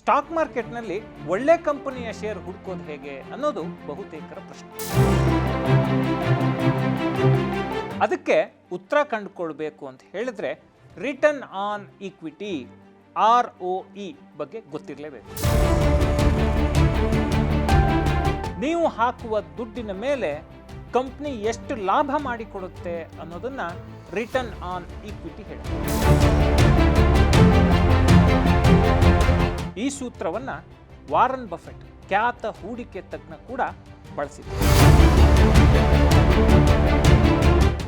Stock ಮಾರ್ಕೆಟ್ನಲ್ಲಿ ಒಳ್ಳೆ ಕಂಪನಿಯ ಶೇರ್ ಹುಡುಕೋದು ಹೇಗೆ ಅನ್ನೋದು ಬಹುತೇಕರ ಪ್ರಶ್ನೆ. ಅದಕ್ಕೆ ಉತ್ತರ ಕಂಡುಕೊಳ್ಬೇಕು ಅಂತ ಹೇಳಿದ್ರೆ return on equity R O E ಬಗ್ಗೆ ಗೊತ್ತಿರಲೇಬೇಕು. ನೀವು ಹಾಕುವ ದುಡ್ಡಿನ ಮೇಲೆ ಕಂಪ್ನಿ ಎಷ್ಟು ಲಾಭ ಮಾಡಿಕೊಡುತ್ತೆ ಅನ್ನೋದನ್ನ ರಿಟರ್ನ್ ಆನ್ ಈಕ್ವಿಟಿ ಹೇಳುತ್ತೆ ಈ ಸೂತ್ರವನ್ನು ವಾರನ್ ಬಫೆಟ್, ಖ್ಯಾತ ಹೂಡಿಕೆ ತಜ್ಞ ಕೂಡ ಬಳಸಿದೆ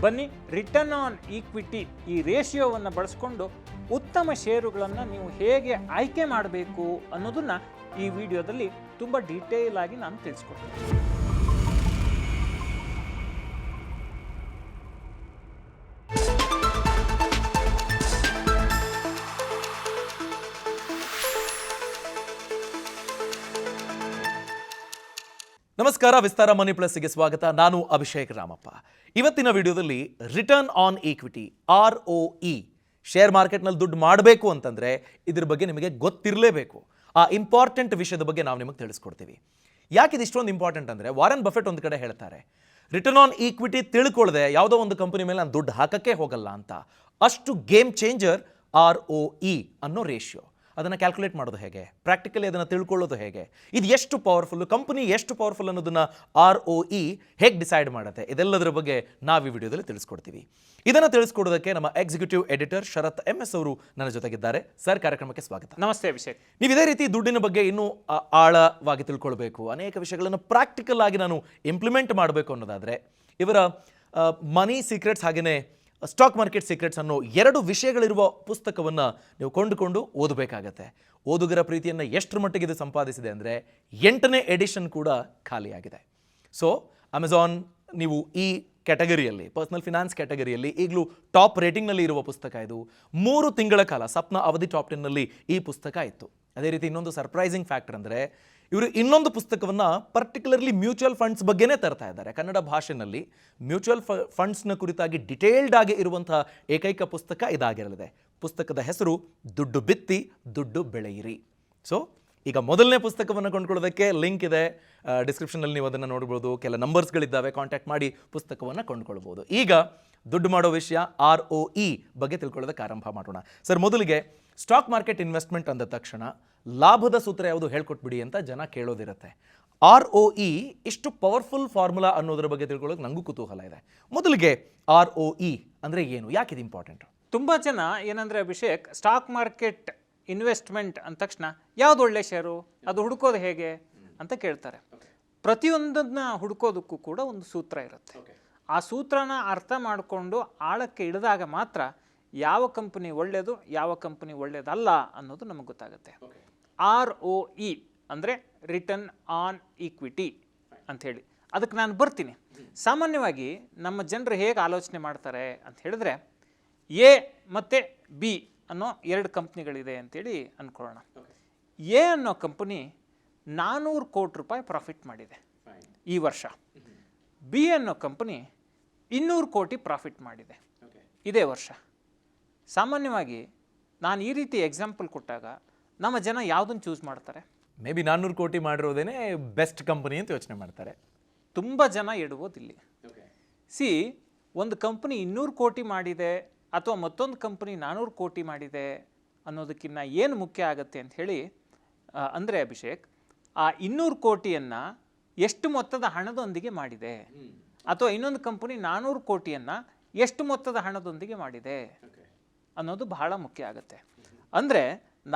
ಬನ್ನಿ ರಿಟರ್ನ್ ಆನ್ ಈಕ್ವಿಟಿ ಈ ರೇಷಿಯೋವನ್ನು ಬಳಸ್ಕೊಂಡು ಉತ್ತಮ ಷೇರುಗಳನ್ನು ನೀವು ಹೇಗೆ ಆಯ್ಕೆ ಮಾಡಬೇಕು ಅನ್ನೋದನ್ನು ಈ ವಿಡಿಯೋದಲ್ಲಿ ತುಂಬ ಡೀಟೇಲ್ ಆಗಿ ನಾನು ತಿಳಿಸ್ಕೊಡ್ತೀನಿ. ನಮಸ್ಕಾರ, ವಿಸ್ತಾರ ಮನಿ ಪ್ಲಸ್ಗೆ ಸ್ವಾಗತ. ನಾನು ಅಭಿಷೇಕ್ ರಾಮಪ್ಪ. ಇವತ್ತಿನ ವಿಡಿಯೋದಲ್ಲಿ return on equity, R O E share ಮಾರ್ಕೆಟ್ನಲ್ಲಿ ದುಡ್ಡು ಮಾಡಬೇಕು ಅಂತಂದ್ರೆ ಇದ್ರ ಬಗ್ಗೆ ನಿಮಗೆ ಗೊತ್ತಿರಲೇಬೇಕು. ಆ ಇಂಪಾರ್ಟೆಂಟ್ ವಿಷಯದ ಬಗ್ಗೆ ನಾವು ನಿಮಗೆ ತಿಳಿಸ್ಕೊಡ್ತೀವಿ. ಯಾಕೆ ಇದು ಇಷ್ಟೊಂದು ಇಂಪಾರ್ಟೆಂಟ್ ಅಂದರೆ, ವಾರನ್ ಬಫೆಟ್ ಒಂದು ಕಡೆ ಹೇಳ್ತಾರೆ, ರಿಟರ್ನ್ ಆನ್ ಈಕ್ವಿಟಿ ತಿಳ್ಕೊಳ್ಳದೆ ಯಾವುದೋ ಒಂದು ಕಂಪನಿ ಮೇಲೆ ನಾನು ದುಡ್ಡು ಹಾಕಕ್ಕೆ ಹೋಗಲ್ಲ ಅಂತ. ಅಷ್ಟು game changer R O E ಅನ್ನೋ ರೇಷಿಯೋ. ಅದನ್ನು ಕ್ಯಾಲ್ಕುಲೇಟ್ ಮಾಡೋದು ಹೇಗೆ? ಪ್ರಾಕ್ಟಿಕಲಿ ಅದನ್ನು ತಿಳ್ಕೊಳ್ಳೋದು ಹೇಗೆ? ಇದು ಎಷ್ಟು ಪವರ್ಫುಲ್ ಕಂಪನಿ ಎಷ್ಟು ಪವರ್ಫುಲ್ ಅನ್ನೋದನ್ನು ಆರ್ ಒ ಇ ಹೇಗೆ ಡಿಸೈಡ್ ಮಾಡುತ್ತೆ? ಇದೆಲ್ಲದರ ಬಗ್ಗೆ ನಾವು ಈ ವಿಡಿಯೋದಲ್ಲಿ ತಿಳಿಸ್ಕೊಡ್ತೀವಿ. ಇದನ್ನು ತಿಳಿಸ್ಕೊಡೋದಕ್ಕೆ ನಮ್ಮ executive editor Sharath M S ಅವರು ನನ್ನ ಜೊತೆಗಿದ್ದಾರೆ. ಸರ್ ಕಾರ್ಯಕ್ರಮಕ್ಕೆ ಸ್ವಾಗತ. ನಮಸ್ತೆ ಅಭಿಷೇಕ್. ನೀವು ಇದೇ ರೀತಿ ದುಡ್ಡಿನ ಬಗ್ಗೆ ಇನ್ನೂ ಆಳವಾಗಿ ತಿಳ್ಕೊಳ್ಬೇಕು. ಅನೇಕ ವಿಷಯಗಳನ್ನು ಪ್ರಾಕ್ಟಿಕಲ್ ಆಗಿ ನಾನು ಇಂಪ್ಲಿಮೆಂಟ್ ಮಾಡಬೇಕು ಅನ್ನೋದಾದರೆ ಇವರ ಮನಿ ಸೀಕ್ರೆಟ್ಸ್ ಹಾಗೆಯೇ ಸ್ಟಾಕ್ ಮಾರ್ಕೆಟ್ ಸೀಕ್ರೆಟ್ಸ್ ಅನ್ನೋ ಎರಡು ವಿಷಯಗಳಿರುವ ಪುಸ್ತಕವನ್ನು ನೀವು ಕೊಂಡುಕೊಂಡು ಓದಬೇಕಾಗತ್ತೆ. ಓದುಗರ ಪ್ರೀತಿಯನ್ನು ಎಷ್ಟರ ಮಟ್ಟಿಗೆ ಇದು ಸಂಪಾದಿಸಿದೆ ಅಂದರೆ ಎಂಟನೇ ಎಡಿಷನ್ ಕೂಡ ಖಾಲಿಯಾಗಿದೆ. ಸೊ ಅಮೆಝಾನ್ ನೀವು ಈ ಕ್ಯಾಟಗರಿಯಲ್ಲಿ, ಪರ್ಸನಲ್ ಫಿನಾನ್ಸ್ ಕ್ಯಾಟಗರಿಯಲ್ಲಿ ಈಗಲೂ ಟಾಪ್ ರೇಟಿಂಗ್ನಲ್ಲಿ ಇರುವ ಪುಸ್ತಕ ಇದು. ಮೂರು ತಿಂಗಳ ಕಾಲ, ಸಪ್ನ ಅವಧಿ ಟಾಪ್ ಟೆನ್ನಲ್ಲಿ ಈ ಪುಸ್ತಕ ಇತ್ತು. ಅದೇ ರೀತಿ ಇನ್ನೊಂದು ಸರ್ಪ್ರೈಸಿಂಗ್ ಫ್ಯಾಕ್ಟರ್ ಅಂದರೆ ಇವರು ಇನ್ನೊಂದು ಪುಸ್ತಕವನ್ನು ಪರ್ಟಿಕ್ಯುಲರ್ಲಿ ಮ್ಯೂಚುವಲ್ ಫಂಡ್ಸ್ ಬಗ್ಗೆನೇ ತರ್ತಾ ಇದ್ದಾರೆ. ಕನ್ನಡ ಭಾಷೆನಲ್ಲಿ ಮ್ಯೂಚುವಲ್ ಫಂಡ್ಸ್ನ ಕುರಿತಾಗಿ ಡಿಟೇಲ್ಡ್ ಆಗಿ ಇರುವಂತಹ ಏಕೈಕ ಪುಸ್ತಕ ಇದಾಗಿರಲಿದೆ. ಪುಸ್ತಕದ ಹೆಸರು ದುಡ್ಡು ಬಿತ್ತಿ, ದುಡ್ಡು ಬೆಳೆಯಿರಿ. ಸೊ ಈಗ ಮೊದಲನೇ ಪುಸ್ತಕವನ್ನು ಕೊಂಡ್ಕೊಳ್ಳೋದಕ್ಕೆ ಲಿಂಕ್ ಇದೆ. ಡಿಸ್ಕ್ರಿಪ್ಷನಲ್ಲಿ ನೀವು ಅದನ್ನು ನೋಡ್ಬೋದು. ಕೆಲ ನಂಬರ್ಸ್ಗಳಿದ್ದಾವೆ. ಕಾಂಟ್ಯಾಕ್ಟ್ ಮಾಡಿ ಪುಸ್ತಕವನ್ನು ಕೊಂಡ್ಕೊಳ್ಬೋದು. ಈಗ ದುಡ್ಡು ಮಾಡೋ ವಿಷಯ ಆರ್ ಒ ಇ ಬಗ್ಗೆ ತಿಳ್ಕೊಳ್ಳೋದಕ್ಕೆ ಆರಂಭ ಮಾಡೋಣ. ಸರ್, ಮೊದಲಿಗೆ ಸ್ಟಾಕ್ ಮಾರ್ಕೆಟ್ ಇನ್ವೆಸ್ಟ್ಮೆಂಟ್ ಅಂದ ತಕ್ಷಣ ಲಾಭದ ಸೂತ್ರ ಯಾವುದು ಹೇಳ್ಕೊಟ್ಬಿಡಿ ಅಂತ ಜನ ಕೇಳೋದಿರುತ್ತೆ. ಆರ್ ಒ ಇ ಇಷ್ಟು ಪವರ್ಫುಲ್ ಫಾರ್ಮುಲಾ ಅನ್ನೋದ್ರ ಬಗ್ಗೆ ತಿಳ್ಕೊಳ್ಳೋಕೆ ನನಗೂ ಕುತೂಹಲ ಇದೆ. ಮೊದಲಿಗೆ ಆರ್ ಒ ಇ ಅಂದರೆ ಏನು? ಯಾಕೆ ಇದು ಇಂಪಾರ್ಟೆಂಟ್ ತುಂಬ ಜನ ಏನಂದರೆ ಅಭಿಷೇಕ್, ಸ್ಟಾಕ್ ಮಾರ್ಕೆಟ್ ಇನ್ವೆಸ್ಟ್ಮೆಂಟ್ ಅಂದ ತಕ್ಷಣ ಯಾವ್ದು ಒಳ್ಳೆ ಶೇರು ಅದು ಹುಡುಕೋದು ಹೇಗೆ? ಅಂತ ಕೇಳ್ತಾರೆ. ಪ್ರತಿಯೊಂದನ್ನ ಹುಡುಕೋದಕ್ಕೂ ಕೂಡ ಒಂದು ಸೂತ್ರ ಇರುತ್ತೆ. ಆ ಸೂತ್ರನ ಅರ್ಥ ಮಾಡಿಕೊಂಡು ಆಳಕ್ಕೆ ಇಳಿದಾಗ ಮಾತ್ರ ಯಾವ ಕಂಪನಿ ಒಳ್ಳೆಯದು ಯಾವ ಕಂಪನಿ ಒಳ್ಳೆಯದಲ್ಲ ಅನ್ನೋದು ನಮಗೆ ಗೊತ್ತಾಗುತ್ತೆ. ಆರ್ ಒ ಇ ಅಂದರೆ ರಿಟರ್ನ್ ಆನ್ ಈಕ್ವಿಟಿ ಅಂಥೇಳಿ ಅದಕ್ಕೆ ನಾನು ಬರ್ತೀನಿ. ಸಾಮಾನ್ಯವಾಗಿ ನಮ್ಮ ಜನರು ಹೇಗೆ ಆಲೋಚನೆ ಮಾಡ್ತಾರೆ ಅಂತ ಹೇಳಿದ್ರೆ ಎ ಮತ್ತು ಬಿ ಅನ್ನೋ ಎರಡು ಕಂಪ್ನಿಗಳಿದೆ ಅಂತೇಳಿ ಅಂದ್ಕೊಳ್ಳೋಣ ಎ ಅನ್ನೋ ಕಂಪನಿ ನಾನ್ನೂರು ಕೋಟಿ ರೂಪಾಯಿ ಪ್ರಾಫಿಟ್ ಮಾಡಿದೆ ಈ ವರ್ಷ. ಬಿ ಅನ್ನೋ ಕಂಪನಿ ಇನ್ನೂರು ಕೋಟಿ ಪ್ರಾಫಿಟ್ ಮಾಡಿದೆ. ಇದೇ ವರ್ಷ. ಸಾಮಾನ್ಯವಾಗಿ ನಾನು ಈ ರೀತಿ ಎಕ್ಸಾಂಪಲ್ ಕೊಟ್ಟಾಗ ನಮ್ಮ ಜನ ಯಾವುದನ್ನು ಚೂಸ್ ಮಾಡ್ತಾರೆ? ಮೇ ಬಿ ನಾನ್ನೂರು ಕೋಟಿ ಮಾಡಿರೋದೇನೆ ಬೆಸ್ಟ್ ಕಂಪನಿ ಅಂತ ಯೋಚನೆ ಮಾಡ್ತಾರೆ. ತುಂಬ ಜನ ಎಡುವುದಿಲ್ಲ. ಸಿ ಒಂದು ಕಂಪನಿ ಇನ್ನೂರು ಕೋಟಿ ಮಾಡಿದೆ ಅಥವಾ ಮತ್ತೊಂದು ಕಂಪ್ನಿ ನಾನ್ನೂರು ಕೋಟಿ ಮಾಡಿದೆ ಅನ್ನೋದಕ್ಕಿಂತ ಏನು ಮುಖ್ಯ ಆಗುತ್ತೆ ಅಂತ ಹೇಳಿ ಅಂದರೆ ಅಭಿಷೇಕ್ ಆ ಇನ್ನೂರು ಕೋಟಿಯನ್ನು ಎಷ್ಟು ಮೊತ್ತದ ಹಣದೊಂದಿಗೆ ಮಾಡಿದೆ? ಅಥವಾ ಇನ್ನೊಂದು ಕಂಪನಿ ನಾನ್ನೂರು ಕೋಟಿಯನ್ನು ಎಷ್ಟು ಮೊತ್ತದ ಹಣದೊಂದಿಗೆ ಮಾಡಿದೆ? ಅನ್ನೋದು ಬಹಳ ಮುಖ್ಯ ಆಗುತ್ತೆ. ಅಂದರೆ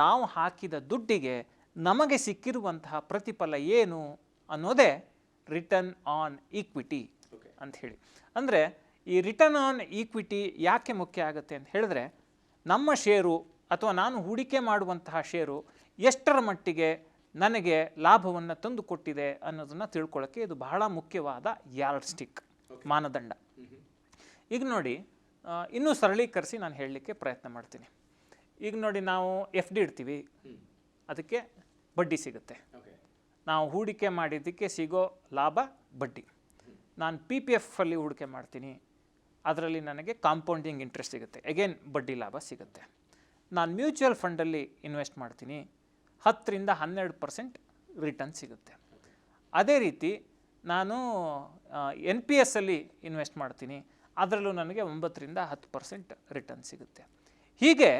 ನಾವು ಹಾಕಿದ ದುಡ್ಡಿಗೆ ನಮಗೆ ಸಿಕ್ಕಿರುವಂತಹ ಪ್ರತಿಫಲ ಏನು ಅನ್ನೋದೇ ರಿಟರ್ನ್ ಆನ್ ಈಕ್ವಿಟಿ ಅಂತ ಹೇಳಿ. ಅಂದರೆ ಈ ರಿಟರ್ನ್ ಆನ್ ಈಕ್ವಿಟಿ ಯಾಕೆ ಮುಖ್ಯ ಆಗುತ್ತೆ ಅಂತ ಹೇಳಿದ್ರೆ ನಮ್ಮ ಷೇರು ಅಥವಾ ನಾನು ಹೂಡಿಕೆ ಮಾಡುವಂತಹ ಷೇರು ಎಷ್ಟರ ಮಟ್ಟಿಗೆ ನನಗೆ ಲಾಭವನ್ನು ತಂದು ಕೊಟ್ಟಿದೆ ಅನ್ನೋದನ್ನು ತಿಳ್ಕೊಳ್ಳೋಕ್ಕೆ ಇದು ಬಹಳ ಮುಖ್ಯವಾದ ಯಾರ್ಡ್ ಸ್ಟಿಕ್ ಮಾನದಂಡ. ಈಗ ನೋಡಿ ಇನ್ನೂ ಸರಳೀಕರಿಸಿ ನಾನು ಹೇಳಲಿಕ್ಕೆ ಪ್ರಯತ್ನ ಮಾಡ್ತೀನಿ. ಈಗ ನೋಡಿ ನಾವು ಎಫ್ ಡಿ ಇಡ್ತೀವಿ. ಅದಕ್ಕೆ ಬಡ್ಡಿ ಸಿಗುತ್ತೆ. ನಾವು ಹೂಡಿಕೆ ಮಾಡಿದ್ದಕ್ಕೆ ಸಿಗೋ ಲಾಭ ಬಡ್ಡಿ. ನಾನು ಪಿ ಪಿ ಎಫಲ್ಲಿ ಅಲ್ಲಿ ಹೂಡಿಕೆ ಮಾಡ್ತೀನಿ. ಅದರಲ್ಲಿ ನನಗೆ ಕಾಂಪೌಂಡಿಂಗ್ ಇಂಟ್ರೆಸ್ಟ್ ಸಿಗುತ್ತೆ. ಅಗೇನ್ ಬಡ್ಡಿ ಲಾಭ ಸಿಗುತ್ತೆ. ನಾನು ಮ್ಯೂಚುವಲ್ ಫಂಡಲ್ಲಿ ಇನ್ವೆಸ್ಟ್ ಮಾಡ್ತೀನಿ. ಹತ್ತರಿಂದ ಹನ್ನೆರಡು ಪರ್ಸೆಂಟ್ ರಿಟರ್ನ್ ಸಿಗುತ್ತೆ. ಅದೇ ರೀತಿ ನಾನು ಎನ್ ಪಿ ಎಸ್ಸಲ್ಲಿ ಇನ್ವೆಸ್ಟ್ ಮಾಡ್ತೀನಿ. ಅದರಲ್ಲೂ ನನಗೆ ಒಂಬತ್ತರಿಂದ ಹತ್ತು ಪರ್ಸೆಂಟ್ ರಿಟರ್ನ್ ಸಿಗುತ್ತೆ. ಹೀಗೆ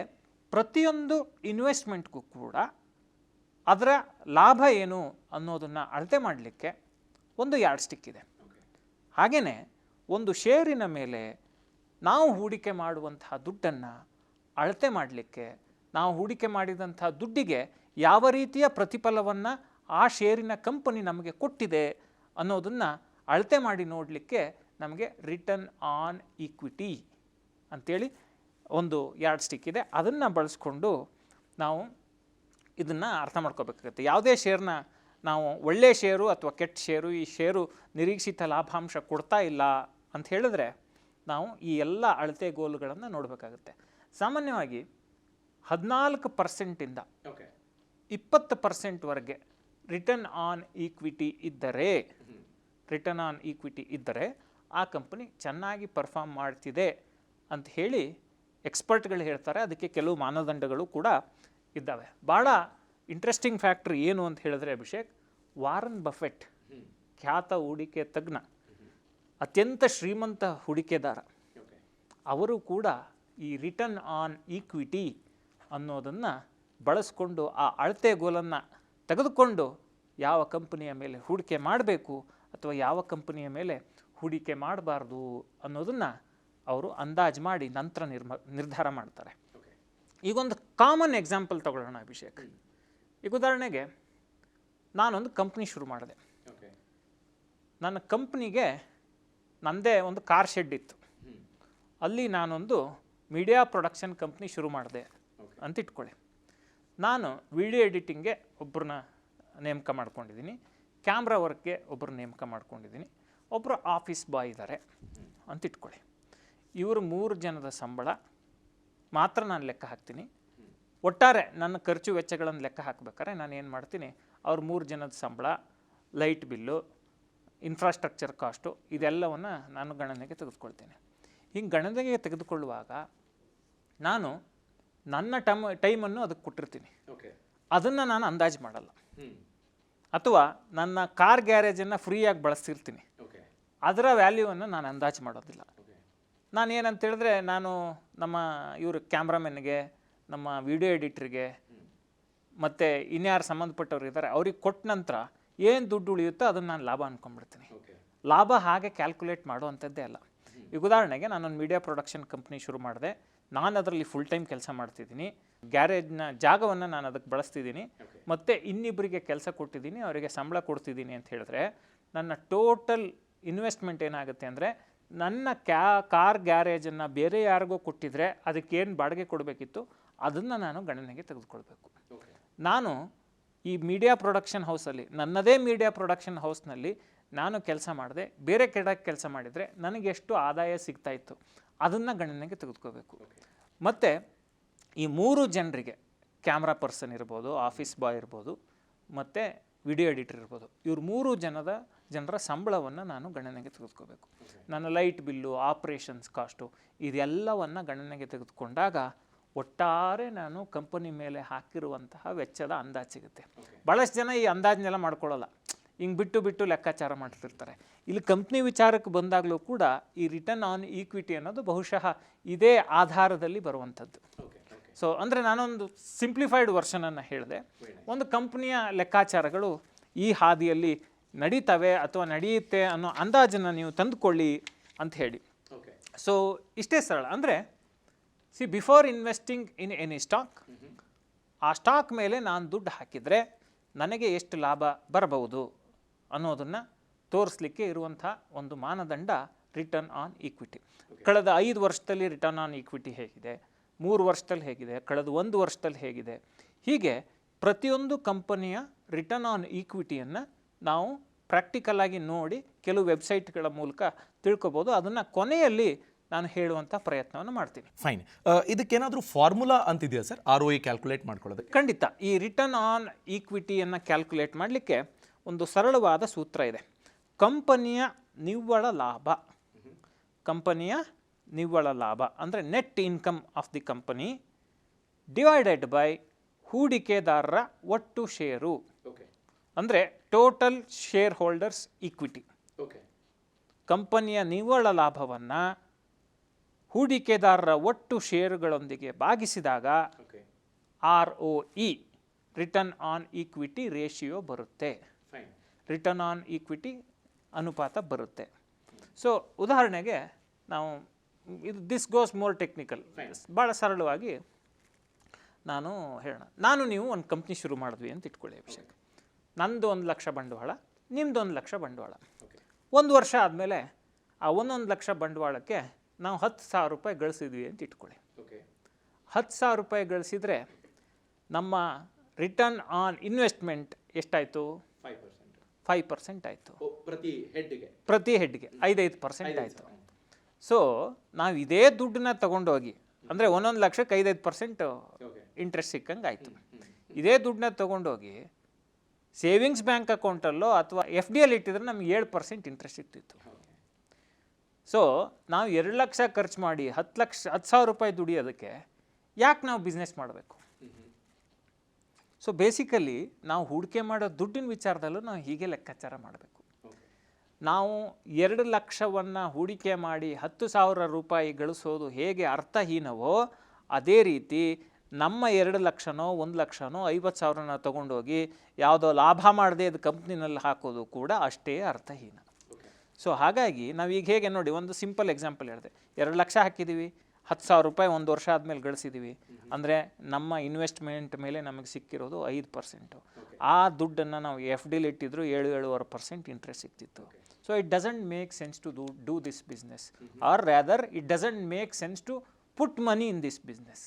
ಪ್ರತಿಯೊಂದು ಇನ್ವೆಸ್ಟ್ಮೆಂಟ್ಗೂ ಕೂಡ ಅದರ ಲಾಭ ಏನು ಅನ್ನೋದನ್ನು ಅಳತೆ ಮಾಡಲಿಕ್ಕೆ ಒಂದು ಯಾರ್ಡ್ ಸ್ಟಿಕ್ ಇದೆ. ಹಾಗೆಯೇ ಒಂದು ಷೇರಿನ ಮೇಲೆ ನಾವು ಹೂಡಿಕೆ ಮಾಡುವಂತಹ ದುಡ್ಡನ್ನು ಅಳತೆ ಮಾಡಲಿಕ್ಕೆ, ನಾವು ಹೂಡಿಕೆ ಮಾಡಿದಂಥ ದುಡ್ಡಿಗೆ ಯಾವ ರೀತಿಯ ಪ್ರತಿಫಲವನ್ನು ಆ ಷೇರಿನ ಕಂಪನಿ ನಮಗೆ ಕೊಟ್ಟಿದೆ ಅನ್ನೋದನ್ನು ಅಳತೆ ಮಾಡಿ ನೋಡಲಿಕ್ಕೆ ನಮಗೆ ರಿಟರ್ನ್ ಆನ್ ಈಕ್ವಿಟಿ ಅಂಥೇಳಿ ಒಂದು ಯಾರ್ಡ್ ಸ್ಟಿಕ್ ಇದೆ. ಅದನ್ನು ಬಳಸ್ಕೊಂಡು ನಾವು ಇದನ್ನು ಅರ್ಥ ಮಾಡ್ಕೋಬೇಕಾಗುತ್ತೆ. ಯಾವುದೇ ಶೇರ್ನ ನಾವು ಒಳ್ಳೆಯ ಷೇರು ಅಥವಾ ಕೆಟ್ಟ ಷೇರು ಈ ಷೇರು ನಿರೀಕ್ಷಿತ ಲಾಭಾಂಶ ಕೊಡ್ತಾ ಇಲ್ಲ ಅಂತ ಹೇಳಿದ್ರೆ ನಾವು ಈ ಎಲ್ಲ ಅಳತೆ ಗೋಲುಗಳನ್ನು ನೋಡಬೇಕಾಗುತ್ತೆ. ಸಾಮಾನ್ಯವಾಗಿ ಹದಿನಾಲ್ಕು ಪರ್ಸೆಂಟಿಂದ ಇಪ್ಪತ್ತು ಪರ್ಸೆಂಟ್ವರೆಗೆ ರಿಟರ್ನ್ ಆನ್ ಈಕ್ವಿಟಿ ಇದ್ದರೆ ರಿಟರ್ನ್ ಆನ್ ಈಕ್ವಿಟಿ ಇದ್ದರೆ ಆ ಕಂಪನಿ ಚೆನ್ನಾಗಿ ಪರ್ಫಾರ್ಮ್ ಮಾಡ್ತಿದೆ ಅಂತ ಹೇಳಿ ಎಕ್ಸ್ಪರ್ಟ್ಗಳು ಹೇಳ್ತಾರೆ. ಅದಕ್ಕೆ ಕೆಲವು ಮಾನದಂಡಗಳು ಕೂಡ ಇದ್ದಾವೆ. ಭಾಳ ಇಂಟ್ರೆಸ್ಟಿಂಗ್ ಫ್ಯಾಕ್ಟ್ರಿ ಏನು ಅಂತ ಹೇಳಿದ್ರೆ ಅಭಿಷೇಕ್ ವಾರನ್ ಬಫೆಟ್ ಖ್ಯಾತ ಹೂಡಿಕೆ ತಜ್ಞ. ಅತ್ಯಂತ ಶ್ರೀಮಂತ ಹೂಡಿಕೆದಾರ. ಅವರು ಕೂಡ ಈ ರಿಟರ್ನ್ ಆನ್ ಈಕ್ವಿಟಿ ಅನ್ನೋದನ್ನು ಬಳಸ್ಕೊಂಡು ಆ ಅಳತೆ ಗೋಲನ್ನು ತೆಗೆದುಕೊಂಡು ಯಾವ ಕಂಪನಿಯ ಮೇಲೆ ಹೂಡಿಕೆ ಮಾಡಬೇಕು ಅಥವಾ ಯಾವ ಕಂಪನಿಯ ಮೇಲೆ ಹೂಡಿಕೆ ಮಾಡಬಾರ್ದು ಅನ್ನೋದನ್ನು ಅವರು ಅಂದಾಜು ಮಾಡಿ ನಂತರ ನಿರ್ಮ ನಿರ್ಧಾರ ಮಾಡ್ತಾರೆ. ಈಗೊಂದು ಕಾಮನ್ ಎಕ್ಸಾಂಪಲ್ ತಗೊಳ್ಳೋಣ ಅಭಿಷೇಕ್. ಈಗ ಉದಾಹರಣೆಗೆ ನಾನೊಂದು ಕಂಪ್ನಿ ಶುರು ಮಾಡಿದೆ. ನನ್ನ ಕಂಪ್ನಿಗೆ ನನ್ನದೇ ಒಂದು ಕಾರ್ ಶೆಡ್ ಇತ್ತು. ಅಲ್ಲಿ ನಾನೊಂದು ಮೀಡಿಯಾ ಪ್ರೊಡಕ್ಷನ್ ಕಂಪ್ನಿ ಶುರು ಮಾಡಿದೆ ಅಂತ ಇಟ್ಕೊಳ್ಳಿ ನಾನು ವಿಡಿಯೋ ಎಡಿಟಿಂಗ್ಗೆ ಒಬ್ಬರನ್ನ ನೇಮಕ ಮಾಡ್ಕೊಂಡಿದ್ದೀನಿ ಕ್ಯಾಮ್ರಾ ವರ್ಕ್ಗೆ ಒಬ್ಬರು ನೇಮಕ ಮಾಡ್ಕೊಂಡಿದ್ದೀನಿ ಒಬ್ಬರು ಆಫೀಸ್ ಬಾಯ್ ಇದ್ದಾರೆ ಅಂತ ಇಟ್ಕೊಳ್ಳಿ ಇವರು ಮೂರು ಜನದ ಸಂಬಳ ಮಾತ್ರ ನಾನು ಲೆಕ್ಕ ಹಾಕ್ತೀನಿ. ಒಟ್ಟಾರೆ ನನ್ನ ಖರ್ಚು ವೆಚ್ಚಗಳನ್ನು ಲೆಕ್ಕ ಹಾಕ್ಬೇಕಾದ್ರೆ ನಾನು ಏನು ಮಾಡ್ತೀನಿ ಅವ್ರ ಮೂರು ಜನದ ಸಂಬಳ ಲೈಟ್ ಬಿಲ್ಲು ಇನ್ಫ್ರಾಸ್ಟ್ರಕ್ಚರ್ ಕಾಸ್ಟು ಇದೆಲ್ಲವನ್ನು ನಾನು ಗಣನೆಗೆ ತೆಗೆದುಕೊಳ್ತೇನೆ. ಹಿಂಗೆ ಗಣನೆಗೆ ತೆಗೆದುಕೊಳ್ಳುವಾಗ ನಾನು ನನ್ನ ಟಮ್ ಟೈಮನ್ನು ಅದಕ್ಕೆ ಕೊಟ್ಟಿರ್ತೀನಿ. ಅದನ್ನು ನಾನು ಅಂದಾಜು ಮಾಡಲ್ಲ. ಅಥವಾ ನನ್ನ ಕಾರ್ ಗ್ಯಾರೇಜನ್ನು ಫ್ರೀಯಾಗಿ ಬಳಸ್ತಿರ್ತೀನಿ. ಅದರ ವ್ಯಾಲ್ಯೂವನ್ನು ನಾನು ಅಂದಾಜು ಮಾಡೋದಿಲ್ಲ. ನಾನು ಏನಂತ ಹೇಳಿದ್ರೆ ನಾನು ನಮ್ಮ ಇವರು ಕ್ಯಾಮ್ರಾಮನ್ಗೆ ನಮ್ಮ ವಿಡಿಯೋ ಎಡಿಟ್ರಿಗೆ ಮತ್ತು ಇನ್ಯಾರು ಸಂಬಂಧಪಟ್ಟವ್ರು ಇದ್ದಾರೆ ಅವ್ರಿಗೆ ಕೊಟ್ಟ ನಂತರ ಏನು ದುಡ್ಡು ಉಳಿಯುತ್ತೋ ಅದನ್ನು ನಾನು ಲಾಭ ಅಂದ್ಕೊಂಡ್ಬಿಡ್ತೀನಿ ಲಾಭ ಹಾಗೆ ಕ್ಯಾಲ್ಕುಲೇಟ್ ಮಾಡುವಂಥದ್ದೇ ಅಲ್ಲ. ಈಗ ಉದಾಹರಣೆಗೆ ನಾನೊಂದು ಮೀಡಿಯಾ ಪ್ರೊಡಕ್ಷನ್ ಕಂಪ್ನಿ ಶುರು ಮಾಡಿದೆ. ನಾನು ಅದರಲ್ಲಿ ಫುಲ್ ಟೈಮ್ ಕೆಲಸ ಮಾಡ್ತಿದ್ದೀನಿ. ಗ್ಯಾರೇಜ್ನ ಜಾಗವನ್ನು ನಾನು ಅದಕ್ಕೆ ಬಳಸ್ತಿದ್ದೀನಿ. ಮತ್ತು ಇನ್ನಿಬ್ಬರಿಗೆ ಕೆಲಸ ಕೊಟ್ಟಿದ್ದೀನಿ ಅವರಿಗೆ ಸಂಬಳ ಕೊಡ್ತಿದ್ದೀನಿ ಅಂತ ಹೇಳಿದ್ರೆ ನನ್ನ ಟೋಟಲ್ ಇನ್ವೆಸ್ಟ್ಮೆಂಟ್ ಏನಾಗುತ್ತೆ ಅಂದರೆ ನನ್ನ ಕ್ಯಾ ಕಾರ್ ಗ್ಯಾರೇಜನ್ನು ಬೇರೆ ಯಾರಿಗೋ ಕೊಟ್ಟಿದ್ರೆ ಅದಕ್ಕೇನು ಬಾಡಿಗೆ ಕೊಡಬೇಕಿತ್ತು ಅದನ್ನು ನಾನು ಗಣನೆಗೆ ತೆಗೆದುಕೊಳ್ಬೇಕು. ನಾನು ಈ ಮೀಡಿಯಾ ಪ್ರೊಡಕ್ಷನ್ ಹೌಸಲ್ಲಿ ನನ್ನದೇ ಮೀಡಿಯಾ ಪ್ರೊಡಕ್ಷನ್ ಹೌಸ್ನಲ್ಲಿ ನಾನು ಕೆಲಸ ಮಾಡಿದೆ, ಬೇರೆ ಕೆಡಕ್ಕೆ ಕೆಲಸ ಮಾಡಿದರೆ ನನಗೆ ಎಷ್ಟು ಆದಾಯ ಸಿಗ್ತಾ ಇತ್ತು, ಅದನ್ನು ಗಣನೆಗೆ ತೆಗೆದುಕೋಬೇಕು. ಮತ್ತು ಈ ಮೂರು ಜನರಿಗೆ ಕ್ಯಾಮ್ರಾ ಪರ್ಸನ್ ಇರ್ಬೋದು ಆಫೀಸ್ ಬಾಯ್ ಇರ್ಬೋದು, ಮತ್ತು ವಿಡಿಯೋ ಎಡಿಟರ್ ಇರ್ಬೋದು, ಇವ್ರ ಮೂರು ಜನದ, ಜನರ ಸಂಬಳವನ್ನು ನಾನು ಗಣನೆಗೆ ತೆಗೆದುಕೋಬೇಕು. ನನ್ನ ಲೈಟ್ ಬಿಲ್ಲು ಆಪ್ರೇಷನ್ಸ್ ಕಾಸ್ಟು ಇದೆಲ್ಲವನ್ನು ಗಣನೆಗೆ ತೆಗೆದುಕೊಂಡಾಗ ಒಟ್ಟಾರೆ ನಾನು ಕಂಪನಿ ಮೇಲೆ ಹಾಕಿರುವಂತಹ ವೆಚ್ಚದ ಅಂದಾಜು ಸಿಗುತ್ತೆ. ಭಾಳಷ್ಟು ಜನ ಈ ಅಂದಾಜನ್ನೆಲ್ಲ ಮಾಡ್ಕೊಳ್ಳಲ್ಲ. ಹಿಂಗೆ ಬಿಟ್ಟು ಬಿಟ್ಟು ಲೆಕ್ಕಾಚಾರ ಮಾಡ್ತಿರ್ತಾರೆ. ಇಲ್ಲಿ ಕಂಪ್ನಿ ವಿಚಾರಕ್ಕೆ ಬಂದಾಗಲೂ ಕೂಡ ಈ ರಿಟರ್ನ್ ಆನ್ ಈಕ್ವಿಟಿ ಅನ್ನೋದು ಬಹುಶಃ ಇದೇ ಆಧಾರದಲ್ಲಿ ಬರುವಂಥದ್ದು. ಸೊ ಅಂದರೆ ನಾನೊಂದು ಸಿಂಪ್ಲಿಫೈಡ್ ವರ್ಷನನ್ನು ಹೇಳಿದೆ. ಒಂದು ಕಂಪ್ನಿಯ ಲೆಕ್ಕಾಚಾರಗಳು ಈ ಹಾದಿಯಲ್ಲಿ ನಡೀತವೆ ಅಥವಾ ನಡೆಯುತ್ತೆ ಅನ್ನೋ ಅಂದಾಜನ್ನು ನೀವು ತಂದುಕೊಳ್ಳಿ ಅಂತ ಹೇಳಿ. ಸೊ ಇಷ್ಟೇ ಸರಳ. ಅಂದರೆ see before investing in any stock ಆ ಸ್ಟಾಕ್ ಮೇಲೆ ನಾನು ದುಡ್ಡು ಹಾಕಿದರೆ ನನಗೆ ಎಷ್ಟು ಲಾಭ ಬರಬಹುದು ಅನ್ನೋದನ್ನು ತೋರಿಸ್ಲಿಕ್ಕೆ ಇರುವಂಥ ಒಂದು ಮಾನದಂಡ ರಿಟರ್ನ್ ಆನ್ ಈಕ್ವಿಟಿ ಕಳೆದ ಐದು ವರ್ಷದಲ್ಲಿ ರಿಟರ್ನ್ ಆನ್ ಈಕ್ವಿಟಿ ಹೇಗಿದೆ ಮೂರು ವರ್ಷದಲ್ಲಿ ಹೇಗಿದೆ ಕಳೆದ ಒಂದು ವರ್ಷದಲ್ಲಿ ಹೇಗಿದೆ. ಹೀಗೆ ಪ್ರತಿಯೊಂದು ಕಂಪನಿಯ ರಿಟರ್ನ್ ಆನ್ ಈಕ್ವಿಟಿಯನ್ನು ನಾವು ಪ್ರಾಕ್ಟಿಕಲ್ ಆಗಿ ನೋಡಿ ಕೆಲವು ವೆಬ್ಸೈಟ್ಗಳ ಮೂಲಕ ತಿಳ್ಕೊಬೋದು. ಅದನ್ನು ಕೊನೆಯಲ್ಲಿ ನಾನು ಹೇಳುವಂಥ ಪ್ರಯತ್ನವನ್ನು ಮಾಡ್ತೀನಿ ಫೈನ್ ಇದಕ್ಕೇನಾದರೂ formula ಅಂತಿದೆಯಾ sir R O E calculate ಮಾಡ್ಕೊಳ್ಳೋದು ಖಂಡಿತ. ಈ ರಿಟರ್ನ್ ಆನ್ ಈಕ್ವಿಟಿಯನ್ನು ಕ್ಯಾಲ್ಕುಲೇಟ್ ಮಾಡಲಿಕ್ಕೆ ಒಂದು ಸರಳವಾದ ಸೂತ್ರ ಇದೆ. ಕಂಪನಿಯ ನಿವ್ವಳ ಲಾಭ. ಕಂಪನಿಯ ನಿವ್ವಳ ಲಾಭ. ಅಂದರೆ net income of the company divided by ಹೂಡಿಕೆದಾರರ ಒಟ್ಟು ಶೇರು ಓಕೆ ಅಂದರೆ total shareholders equity okay ಕಂಪನಿಯ ನಿವ್ವಳ ಲಾಭವನ್ನು ಹೂಡಿಕೆದಾರರ ಒಟ್ಟು ಷೇರುಗಳೊಂದಿಗೆ ಭಾಗಿಸಿದಾಗ R O E return on equity ratio ಬರುತ್ತೆ. ರಿಟರ್ನ್ ಆನ್ ಈಕ್ವಿಟಿ ಅನುಪಾತ ಬರುತ್ತೆ. ಸೊ ಉದಾಹರಣೆಗೆ ನಾವು ಇದು ದಿಸ್ ಗೋಸ್ ಮೋರ್ ಟೆಕ್ನಿಕಲ್ ಭಾಳ ಸರಳವಾಗಿ ನಾನು ಹೇಳೋಣ. ನಾನು ನೀವು ಒಂದು ಕಂಪ್ನಿ ಶುರು ಮಾಡಿದ್ವಿ ಅಂತ ಇಟ್ಕೊಳ್ಳಿ ಅಭಿಷೇಕ್. ನಂದು ಒಂದು ಲಕ್ಷ ಬಂಡವಾಳ ನಿಮ್ದು ಒಂದು ಲಕ್ಷ ಬಂಡವಾಳ. ಒಂದು ವರ್ಷ ಆದಮೇಲೆ ಆ ಒಂದೊಂದು ಲಕ್ಷ ಬಂಡವಾಳಕ್ಕೆ ನಾವು ಹತ್ತು ಸಾವಿರ ರೂಪಾಯಿ ಗಳಿಸಿದ್ವಿ ಅಂತ ಇಟ್ಕೊಳ್ಳಿ. ಓಕೆ ಹತ್ತು ಸಾವಿರ ರೂಪಾಯಿ ಗಳಿಸಿದರೆ ನಮ್ಮ ರಿಟರ್ನ್ ಆನ್ ಇನ್ವೆಸ್ಟ್ಮೆಂಟ್ ಎಷ್ಟಾಯಿತು? ಫೈವ್ ಪರ್ಸೆಂಟ್ ಆಯಿತು. ಪ್ರತಿ ಹೆಡ್ಗೆ ಪ್ರತಿ ಹೆಡ್ಗೆ ಐದೈದು ಪರ್ಸೆಂಟ್ ಆಯಿತು. ಸೊ ನಾವು ಇದೇ ದುಡ್ಡನ್ನ ತಗೊಂಡೋಗಿ ಅಂದರೆ ಒಂದೊಂದು ಲಕ್ಷಕ್ಕೆ ಐದೈದು ಪರ್ಸೆಂಟ್ ಇಂಟ್ರೆಸ್ಟ್ ಸಿಕ್ಕಂಗೆ ಆಯಿತು. ಇದೇ ದುಡ್ಡನ್ನ ತಗೊಂಡೋಗಿ ಸೇವಿಂಗ್ಸ್ ಬ್ಯಾಂಕ್ ಅಕೌಂಟಲ್ಲೋ ಅಥವಾ ಎಫ್ ಡಿ ಅಲ್ಲಿ ಇಟ್ಟಿದ್ರೆ ನಮ್ಗೆ ಏಳು ಪರ್ಸೆಂಟ್ ಇಂಟ್ರೆಸ್ಟ್ ಸಿಗ್ತಿತ್ತು. ಸೊ ನಾವು ಎರಡು ಲಕ್ಷ ಖರ್ಚು ಮಾಡಿ ಹತ್ತು ಲಕ್ಷ, ಹತ್ತು ಸಾವಿರ ರೂಪಾಯಿ ದುಡಿಯೋದಕ್ಕೆ ಯಾಕೆ ನಾವು ಬಿಸ್ನೆಸ್ ಮಾಡಬೇಕು? ಸೊ ಬೇಸಿಕಲಿ ನಾವು ಹೂಡಿಕೆ ಮಾಡೋ ದುಡ್ಡಿನ ವಿಚಾರದಲ್ಲೂ ನಾವು ಹೀಗೆ ಲೆಕ್ಕಾಚಾರ ಮಾಡಬೇಕು. ನಾವು ಎರಡು ಲಕ್ಷವನ್ನು ಹೂಡಿಕೆ ಮಾಡಿ ಹತ್ತು ಸಾವಿರ ರೂಪಾಯಿ ಗಳಿಸೋದು ಹೇಗೆ ಅರ್ಥಹೀನವೋ, ಅದೇ ರೀತಿ ನಮ್ಮ ಎರಡು ಲಕ್ಷನೋ, ಒಂದು ಲಕ್ಷನೋ, ಐವತ್ತು ಸಾವಿರನ ತೊಗೊಂಡೋಗಿ ಯಾವುದೋ ಲಾಭ ಮಾಡದೆ ಅದು ಕಂಪ್ನಿನಲ್ಲಿ ಹಾಕೋದು ಕೂಡ ಅಷ್ಟೇ ಅರ್ಥಹೀನ. ಸೊ ಹಾಗಾಗಿ ನಾವು ಈಗ ಹೇಗೆ ನೋಡಿ ಒಂದು ಸಿಂಪಲ್ ಎಕ್ಸಾಂಪಲ್ ಹೇಳಿದೆ. ಎರಡು ಲಕ್ಷ ಹಾಕಿದ್ದೀವಿ ಹತ್ತು ಸಾವಿರ ರೂಪಾಯಿ ಒಂದು ವರ್ಷ ಆದಮೇಲೆ ಗಳಿಸಿದ್ದೀವಿ ಅಂದರೆ ನಮ್ಮ ಇನ್ವೆಸ್ಟ್ಮೆಂಟ್ ಮೇಲೆ ನಮಗೆ ಸಿಕ್ಕಿರೋದು ಐದು ಪರ್ಸೆಂಟು ಆ ದುಡ್ಡನ್ನು ನಾವು ಎಫ್ ಡಿಲಿ ಇಟ್ಟಿದ್ರು ಏಳು ಏಳುವರೆ ಪರ್ಸೆಂಟ್ ಇಂಟ್ರೆಸ್ಟ್ ಸಿಕ್ತಿತ್ತು. So it doesn't make sense to do do this business or rather it doesn't make sense to put money in this business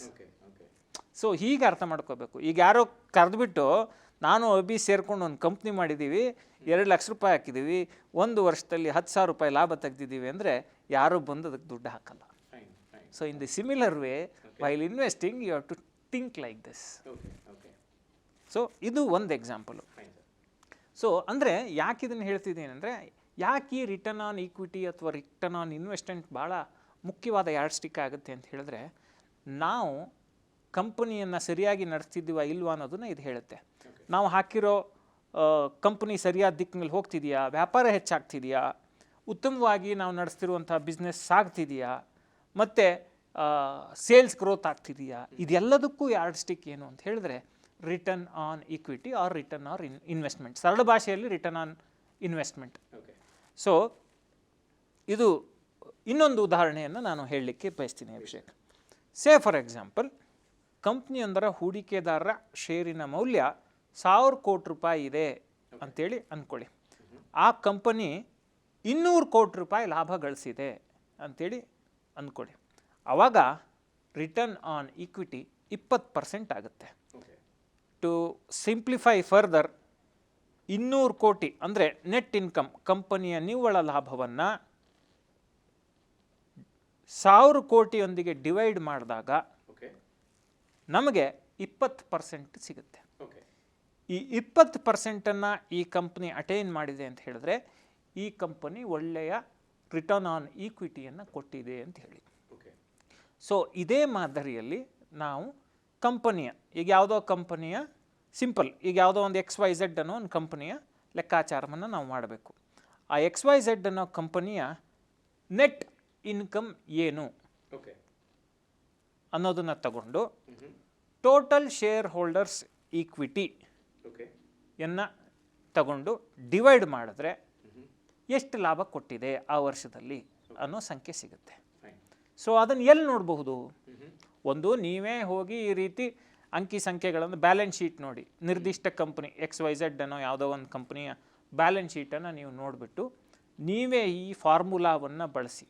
so ಹೀಗೆ ಅರ್ಥ ಮಾಡ್ಕೋಬೇಕು. ಈಗ ಯಾರೋ ಕರೆದ್ಬಿಟ್ಟು ನಾನು ಅಭಿ ಸೇರ್ಕೊಂಡು ಒಂದು ಕಂಪ್ನಿ ಮಾಡಿದ್ದೀವಿ ಎರಡು ಲಕ್ಷ ರೂಪಾಯಿ ಹಾಕಿದ್ದೀವಿ ಒಂದು ವರ್ಷದಲ್ಲಿ ಹತ್ತು ಸಾವಿರ ರೂಪಾಯಿ ಲಾಭ ತೆಗ್ದಿದ್ದೀವಿ ಅಂದರೆ ಯಾರೂ ಬಂದು ಅದಕ್ಕೆ ದುಡ್ಡು ಹಾಕಲ್ಲ. So in the similar way while investing you have to think like this so ಇದು ಒಂದು ಎಕ್ಸಾಂಪಲು ಸೊ ಅಂದರೆ ಯಾಕೆ ಇದನ್ನು ಹೇಳ್ತಿದ್ದೀನಿ ಅಂದರೆ ಯಾಕೆ ಈ ರಿಟರ್ನ್ ಆನ್ ಈಕ್ವಿಟಿ ಅಥವಾ ರಿಟರ್ನ್ ಆನ್ ಇನ್ವೆಸ್ಟ್ಮೆಂಟ್ ಭಾಳ ಮುಖ್ಯವಾದ ಯಾರ್ಡ್ ಸ್ಟಿಕ್ ಆಗುತ್ತೆ ಅಂತ ಹೇಳಿದ್ರೆ ನಾವು ಕಂಪನಿಯನ್ನು ಸರಿಯಾಗಿ ನಡೆಸ್ತಿದ್ದೀವ ಇಲ್ವಾ ಅನ್ನೋದನ್ನು ಇದು ಹೇಳುತ್ತೆ. ನಾವು ಹಾಕಿರೋ ಕಂಪ್ನಿ ಸರಿಯಾದ ದಿಕ್ಕಿನಲ್ಲಿ ಹೋಗ್ತಿದೆಯಾ? ವ್ಯಾಪಾರ ಹೆಚ್ಚಾಗ್ತಿದೆಯಾ? ಉತ್ತಮವಾಗಿ ನಾವು ನಡೆಸ್ತಿರುವಂಥ ಬಿಸ್ನೆಸ್ ಸಾಗ್ತಿದೆಯಾ? ಮತ್ತು ಸೇಲ್ಸ್ ಗ್ರೋತ್ ಆಗ್ತಿದೆಯಾ? ಇದೆಲ್ಲದಕ್ಕೂ ಯಾರ್ಡ್ ಸ್ಟಿಕ್ ಏನು ಅಂತ ಹೇಳಿದ್ರೆ return on equity or return or in investment ಸರಳ ಭಾಷೆಯಲ್ಲಿ return on investment okay so ಇದು ಇನ್ನೊಂದು ಉದಾಹರಣೆಯನ್ನು ನಾನು ಹೇಳಲಿಕ್ಕೆ ಬಯಸ್ತೀನಿ ಅಭಿಷೇಕ್. ಸೇ ಫಾರ್ ಎಕ್ಸಾಂಪಲ್ ಕಂಪ್ನಿಯೊಂದರ ಹೂಡಿಕೆದಾರರ ಷೇರಿನ ಮೌಲ್ಯ ಸಾವಿರ ಕೋಟಿ ರೂಪಾಯಿ ಇದೆ ಅಂತೇಳಿ ಅಂದ್ಕೊಳ್ಳಿ. ಆ ಕಂಪನಿ ಇನ್ನೂರು ಕೋಟಿ ರೂಪಾಯಿ ಲಾಭ ಗಳಿಸಿದೆ ಅಂಥೇಳಿ ಅಂದ್ಕೊಳ್ಳಿ. ಆವಾಗ ರಿಟರ್ನ್ ಆನ್ ಈಕ್ವಿಟಿ ಇಪ್ಪತ್ತು ಪರ್ಸೆಂಟ್ ಆಗುತ್ತೆ. ಟು ಸಿಂಪ್ಲಿಫೈ ಫರ್ದರ್ ಇನ್ನೂರು ಕೋಟಿ ಅಂದರೆ ನೆಟ್ ಇನ್ಕಮ್ ಕಂಪನಿಯ ನಿವ್ವಳ ಲಾಭವನ್ನು ಸಾವಿರ ಕೋಟಿಯೊಂದಿಗೆ ಡಿವೈಡ್ ಮಾಡಿದಾಗ ನಮಗೆ ಇಪ್ಪತ್ತು ಪರ್ಸೆಂಟ್ ಸಿಗುತ್ತೆ. ಈ ಇಪ್ಪತ್ತು ಪರ್ಸೆಂಟನ್ನು ಈ ಕಂಪ್ನಿ ಅಟೈನ್ ಮಾಡಿದೆ ಅಂತ ಹೇಳಿದ್ರೆ ಈ ಕಂಪನಿ ಒಳ್ಳೆಯ ರಿಟರ್ನ್ ಆನ್ ಈಕ್ವಿಟಿಯನ್ನು ಕೊಟ್ಟಿದೆ ಅಂತ ಹೇಳಿ. ಓಕೆ ಸೊ ಇದೇ ಮಾದರಿಯಲ್ಲಿ ನಾವು ಕಂಪನಿಯ ಈಗ ಯಾವುದೋ ಕಂಪನಿಯ ಸಿಂಪಲ್ ಈಗ ಯಾವುದೋ ಒಂದು ಎಕ್ಸ್ ವೈ ಝೆಡ್ ಅನ್ನೋ ಒಂದು ಕಂಪನಿಯ ಲೆಕ್ಕಾಚಾರವನ್ನು ನಾವು ಮಾಡಬೇಕು. ಆ ಎಕ್ಸ್ ವೈ ಝೆಡ್ ಅನ್ನೋ ಕಂಪನಿಯ ನೆಟ್ ಇನ್ಕಮ್ ಏನು? ಓಕೆ ಅನ್ನೋದನ್ನು ತಗೊಂಡು ಟೋಟಲ್ ಶೇರ್ ಹೋಲ್ಡರ್ಸ್ ಈಕ್ವಿಟಿ ಯನ್ನು ತಗೊಂಡು ಡಿವೈಡ್ ಮಾಡಿದ್ರೆ ಎಷ್ಟು ಲಾಭ ಕೊಟ್ಟಿದೆ ಆ ವರ್ಷದಲ್ಲಿ ಅನ್ನೋ ಸಂಖ್ಯೆ ಸಿಗುತ್ತೆ. ಸೊ ಅದನ್ನು ಎಲ್ಲಿ ನೋಡಬಹುದು? ಒಂದು ನೀವೇ ಹೋಗಿ ಈ ರೀತಿ ಅಂಕಿ ಸಂಖ್ಯೆಗಳನ್ನು ಬ್ಯಾಲೆನ್ಸ್ ಶೀಟ್ ನೋಡಿ. ನಿರ್ದಿಷ್ಟ ಕಂಪ್ನಿ ಎಕ್ಸ್ ವೈ ಝೆಡ್ ಅನ್ನೋ ಯಾವುದೋ ಒಂದು ಕಂಪ್ನಿಯ ಬ್ಯಾಲೆನ್ಸ್ ಶೀಟನ್ನು ನೀವು ನೋಡಿಬಿಟ್ಟು ನೀವೇ ಈ ಫಾರ್ಮುಲಾವನ್ನು ಬಳಸಿ.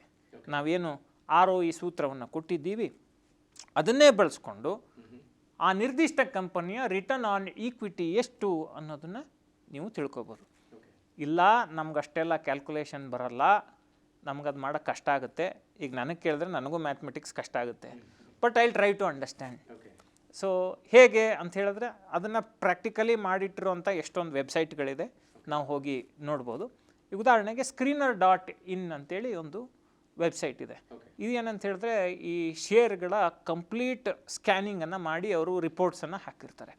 ನಾವೇನು ಆರ್ ಒ ಈ ಸೂತ್ರವನ್ನು ಕೊಟ್ಟಿದ್ದೀವಿ ಅದನ್ನೇ ಬಳಸ್ಕೊಂಡು ಆ ನಿರ್ದಿಷ್ಟ ಕಂಪನಿಯ ರಿಟರ್ನ್ ಆನ್ ಈಕ್ವಿಟಿ ಎಷ್ಟು ಅನ್ನೋದನ್ನು ನೀವು ತಿಳ್ಕೊಬೋದು. ಇಲ್ಲ ನಮ್ಗೆ ಅಷ್ಟೆಲ್ಲ ಕ್ಯಾಲ್ಕುಲೇಷನ್ ಬರಲ್ಲ ನಮ್ಗೆ ಅದು ಮಾಡೋಕ್ಕೆ ಕಷ್ಟ ಆಗುತ್ತೆ. ಈಗ ನನಗೆ ಕೇಳಿದ್ರೆ ನನಗೂ ಮ್ಯಾಥಮೆಟಿಕ್ಸ್ ಕಷ್ಟ ಆಗುತ್ತೆ. But I try to understand so ಹೇಗೆ ಅಂತ ಹೇಳಿದ್ರೆ ಅದನ್ನು ಪ್ರಾಕ್ಟಿಕಲಿ ಮಾಡಿಟ್ಟಿರುವಂಥ ಎಷ್ಟೊಂದು ವೆಬ್ಸೈಟ್ಗಳಿದೆ ನಾವು ಹೋಗಿ ನೋಡ್ಬೋದು. ಈಗ ಉದಾಹರಣೆಗೆ ಸ್ಕ್ರೀನರ್ ಡಾಟ್ ಇನ್ ಅಂತೇಳಿ ಒಂದು ವೆಬ್ಸೈಟ್ ಇದೆ. ಇದು ಏನಂತ ಹೇಳಿದ್ರೆ ಈ ಶೇರ್ಗಳ ಕಂಪ್ಲೀಟ್ ಸ್ಕ್ಯಾನಿಂಗನ್ನು ಮಾಡಿ ಅವರು ರಿಪೋರ್ಟ್ಸನ್ನು ಹಾಕಿರ್ತಾರೆ.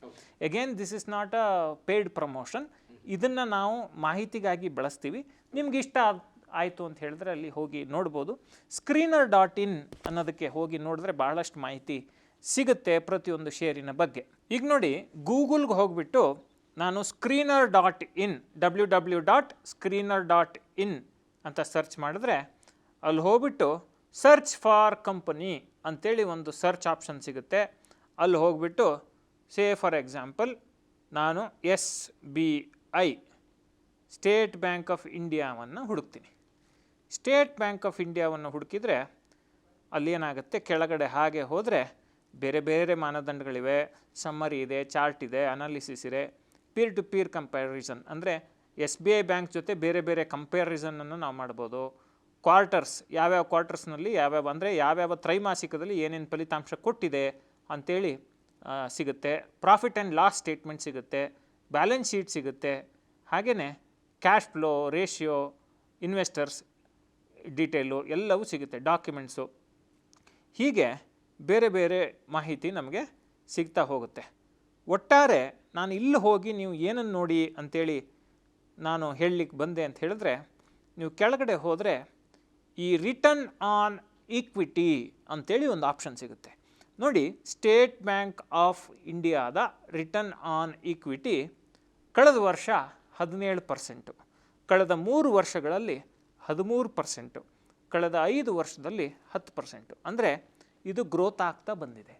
Again this is not a paid promotion ಇದನ್ನು ನಾವು ಮಾಹಿತಿಗಾಗಿ ಬಳಸ್ತೀವಿ. ನಿಮ್ಗೆ ಇಷ್ಟ ಆಯಿತು ಅಂತ ಹೇಳಿದ್ರೆ ಅಲ್ಲಿ ಹೋಗಿ ನೋಡ್ಬೋದು. ಸ್ಕ್ರೀನರ್ ಡಾಟ್ ಇನ್ ಅನ್ನೋದಕ್ಕೆ ಹೋಗಿ ನೋಡಿದ್ರೆ ಭಾಳಷ್ಟು ಮಾಹಿತಿ ಸಿಗುತ್ತೆ ಪ್ರತಿಯೊಂದು ಶೇರಿನ ಬಗ್ಗೆ. ಈಗ ನೋಡಿ ಗೂಗಲ್ಗೆ ಹೋಗ್ಬಿಟ್ಟು ನಾನು screener dot in W W dot screener dot in ಅಂತ ಸರ್ಚ್ ಮಾಡಿದ್ರೆ ಅಲ್ಲಿ ಹೋಗ್ಬಿಟ್ಟು ಸರ್ಚ್ ಫಾರ್ ಕಂಪನಿ ಅಂತೇಳಿ ಒಂದು ಸರ್ಚ್ ಆಪ್ಷನ್ ಸಿಗುತ್ತೆ. ಅಲ್ಲಿ ಹೋಗ್ಬಿಟ್ಟು ಸೇ ಫಾರ್ ಎಕ್ಸಾಂಪಲ್ ನಾನು S B I State Bank of ಇಂಡಿಯಾವನ್ನು ಹುಡುಕ್ತೀನಿ. ಸ್ಟೇಟ್ ಬ್ಯಾಂಕ್ ಆಫ್ ಇಂಡಿಯಾವನ್ನು ಹುಡುಕಿದರೆ ಅಲ್ಲಿ ಏನಾಗುತ್ತೆ? ಕೆಳಗಡೆ ಹಾಗೆ ಹೋದರೆ ಬೇರೆ ಬೇರೆ ಮಾನದಂಡಗಳಿವೆ. ಸಮ್ಮರಿ ಇದೆ ಚಾರ್ಟ್ ಇದೆ ಅನಾಲಿಸಿಸ್ ಇದೆ. ಪೀರ್ ಟು ಪೀರ್ ಕಂಪ್ಯಾರಿಸನ್ ಅಂದರೆ ಎಸ್ ಬಿ ಐ ಬ್ಯಾಂಕ್ ಜೊತೆ ಬೇರೆ ಬೇರೆ ಕಂಪ್ಯಾರಿಸನನ್ನು ನಾವು ಮಾಡ್ಬೋದು. ಕ್ವಾರ್ಟರ್ಸ್, ಯಾವ್ಯಾವ ಕ್ವಾರ್ಟರ್ಸ್ನಲ್ಲಿ ಯಾವ್ಯಾವ ಅಂದರೆ ಯಾವ್ಯಾವ ತ್ರೈಮಾಸಿಕದಲ್ಲಿ ಏನೇನು ಫಲಿತಾಂಶ ಕೊಟ್ಟಿದೆ ಅಂಥೇಳಿ ಸಿಗುತ್ತೆ. ಪ್ರಾಫಿಟ್ ಆ್ಯಂಡ್ ಲಾಸ್ ಸ್ಟೇಟ್ಮೆಂಟ್ ಸಿಗುತ್ತೆ. ಬ್ಯಾಲೆನ್ಸ್ ಶೀಟ್ ಸಿಗುತ್ತೆ. ಹಾಗೆಯೇ cash flow ratio investors detail ಎಲ್ಲವೂ ಸಿಗುತ್ತೆ ಡಾಕ್ಯುಮೆಂಟ್ಸು ಹೀಗೆ ಬೇರೆ ಬೇರೆ ಮಾಹಿತಿ ನಮಗೆ ಸಿಗ್ತಾ ಹೋಗುತ್ತೆ. ಒಟ್ಟಾರೆ ನಾನು ಇಲ್ಲಿ ಹೋಗಿ ನೀವು ಏನನ್ನು ನೋಡಿ ಅಂಥೇಳಿ ನಾನು ಹೇಳಲಿಕ್ಕೆ ಬಂದೆ ಅಂತ ಹೇಳಿದ್ರೆ, ನೀವು ಕೆಳಗಡೆ ಹೋದರೆ ಈ ರಿಟರ್ನ್ ಆನ್ ಈಕ್ವಿಟಿ ಅಂತೇಳಿ ಒಂದು ಆಪ್ಷನ್ ಸಿಗುತ್ತೆ. ನೋಡಿ ಸ್ಟೇಟ್ ಬ್ಯಾಂಕ್ ಆಫ್ ಇಂಡಿಯಾದ ರಿಟರ್ನ್ ಆನ್ ಈಕ್ವಿಟಿ ಕಳೆದ ವರ್ಷ ಹದಿನೇಳು ಪರ್ಸೆಂಟು ಕಳೆದ ಮೂರು ವರ್ಷಗಳಲ್ಲಿ ಹದಿಮೂರು ಪರ್ಸೆಂಟು ಕಳೆದ ಐದು ವರ್ಷದಲ್ಲಿ ಹತ್ತು ಪರ್ಸೆಂಟು ಅಂದರೆ ಇದು ಗ್ರೋತ್ ಆಗ್ತಾ ಬಂದಿದೆ.